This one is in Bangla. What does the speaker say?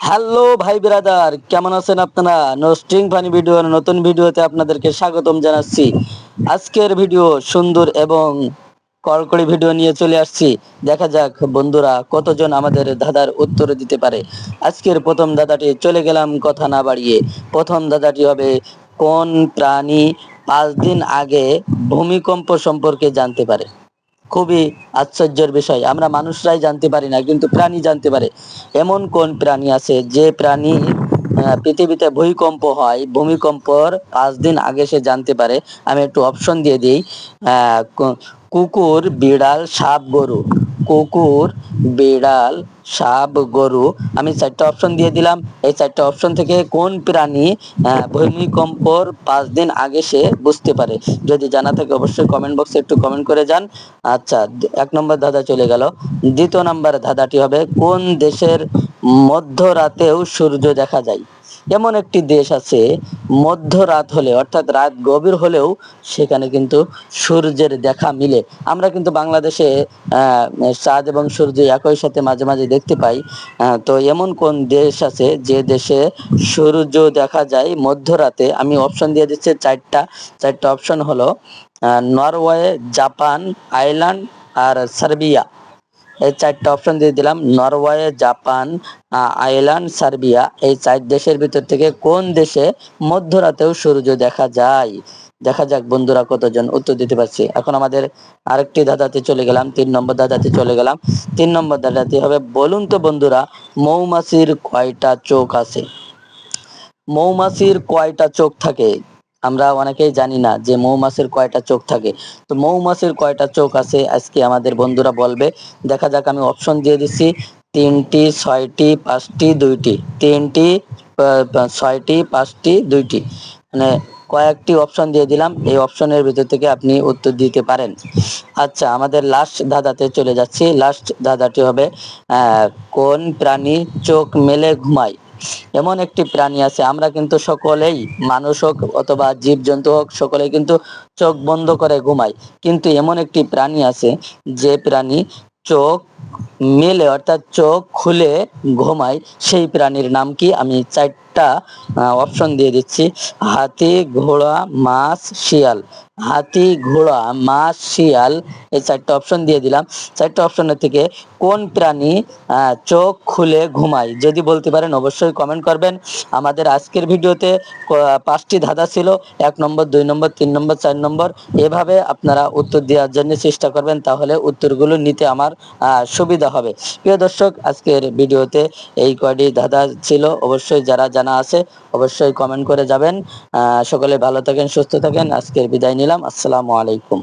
হ্যালো ভাই ব্রাদার, কেমন আছেন আপনারা? নোস্ট্রিং ফানি ভিডিওর নতুন ভিডিওতে আপনাদেরকে স্বাগতম জানাচ্ছি। আজকের ভিডিও সুন্দর এবং কড়কড়ি ভিডিও নিয়ে চলে আসছি। দেখা যাক বন্ধুরা কতজন আমাদের দাদার উত্তর দিতে পারে। আজকের প্রথম দাদাটি চলে গেলাম কথা না বাড়িয়ে। প্রথম দাদাটি হবে কোন প্রাণী পাঁচ দিন আগে ভূমিকম্প সম্পর্কে জানতে পারে। খুবই আশ্চর্যের বিষয়। আমরা মানুষরাই জানতে পারি না, কিন্তু প্রাণী জানতে পারে। এমন কোন প্রাণী আছে যে প্রাণী পৃথিবীতে ভূমিকম্প হয়, ভূমিকম্পর পাঁচ দিন আগে সে জানতে পারে। আমি একটু অপশন দিয়ে দিই। কুকুর, বিড়াল, সাপ, গরু। কুকুর, বিড়াল, সাপ, গরু। আমি চারটা অপশন দিয়ে দিলাম। এই চারটা অপশন থেকে কোন প্রাণী ভূমিকম্পর পাঁচ দিন আগে সে বুঝতে পারে? যদি জানা থাকে অবশ্যই কমেন্ট বক্সে একটু কমেন্ট করে যান। আচ্ছা এক নম্বর ধাঁধা চলে গেল। দ্বিতীয় নম্বর ধাঁধাটি হবে, কোন দেশের মধ্যরাতেও সূর্য দেখা যায়? এমন একটি দেশ আছে, মধ্যরাত হলে, অর্থাৎ রাত গভীর হলেও সেখানে কিন্তু সূর্যের দেখা মিলে। আমরা কিন্তু বাংলাদেশে চাঁদ এবং সূর্য একই সাথে মাঝে মাঝে দেখতে পাই। তো এমন কোন দেশ আছে যে দেশে সূর্য দেখা যায় মধ্যরাতে? আমি অপশন দিয়ে দিচ্ছি চারটা। চারটা অপশন হলো নরওয়ে, জাপান আইল্যান্ড আর সার্বিয়া। এই চারটা অপশন দিয়ে দিলাম। Norway, Japan Ireland, Serbia. এই চার দেশের ভিতর থেকে কোন দেশে মধ্যরাতেও সূর্য দেখা যায়? দেখা যাক বন্ধুরা কতজন উত্তর দিতে পারছি। এখন আমাদের আরেকটি দাদাতে চলে গেলাম, তিন নম্বর দাদাতে চলে গেলাম। তিন নম্বর দাদাতে হবে, বলুন তো বন্ধুরা, মৌমাছির কয়টা চোখ আছে? মৌমাছির কয়টা চোখ থাকে? আমরা অনেকেই জানি না যে মৌমাছির কয়টা চোখ থাকে। তো মৌমাছির কয়টা চোখ আছে আজকে আমাদের বন্ধুরা বলবে। দেখা যাক আমি অপশন দিয়ে দিচ্ছি। তিনটি, ছয়টি, পাঁচটি, দুইটি। তিনটি ছয়টি, পাঁচটি, দুইটি। মানে কয়েকটি অপশন দিয়ে দিলাম। এই অপশনের ভিতর থেকে আপনি উত্তর দিতে পারেন। আচ্ছা আমাদের লাস্ট ধাঁধাতে চলে যাচ্ছি। লাস্ট ধাঁধাটি হবে কোন প্রাণী চোখ মেলে ঘুমায়? এমন একটি প্রাণী আছে, আমরা কিন্তু সকলেই মানুষ হোক অথবা জীব জন্তু হোক, সকলেই কিন্তু চোখ বন্ধ করে ঘুমাই। কিন্তু এমন একটি প্রাণী আছে, যে প্রাণী চোখ মেলে অর্থাৎ চোখ খুলে ঘুমায়, সেই প্রাণীর নাম কি? আমি চারটা অপশন দিয়ে দিচ্ছি। হাতি, ঘোড়া, মাছ, শিয়াল। হাতি, ঘোড়া, মাছ, শিয়াল এই চারটা অপশন দিয়ে দিলাম। চারটা অপশনের থেকে কোন প্রাণী চোখ খুলে ঘুমায়? যদি বলতে পারেন অবশ্যই কমেন্ট করবেন। আমাদের আজকের ভিডিওতে পাঁচটি ধাঁধা ছিল। এক নম্বর, দুই নম্বর, তিন নম্বর, চার নম্বর। এভাবে আপনারা উত্তর দেওয়ার জন্য চেষ্টা করবেন, তাহলে উত্তরগুলো নিতে আমার সুবিধা হবে। প্রিয় দর্শক, আজকের ভিডিওতে এই কয়টি ধাঁধা ছিল। অবশ্যই যারা জানা আছে, অবশ্যই কমেন্ট করে যাবেন। সকলে ভালো থাকেন, সুস্থ থাকেন। আজকের বিদায় নিলাম। আসসালামু আলাইকুম।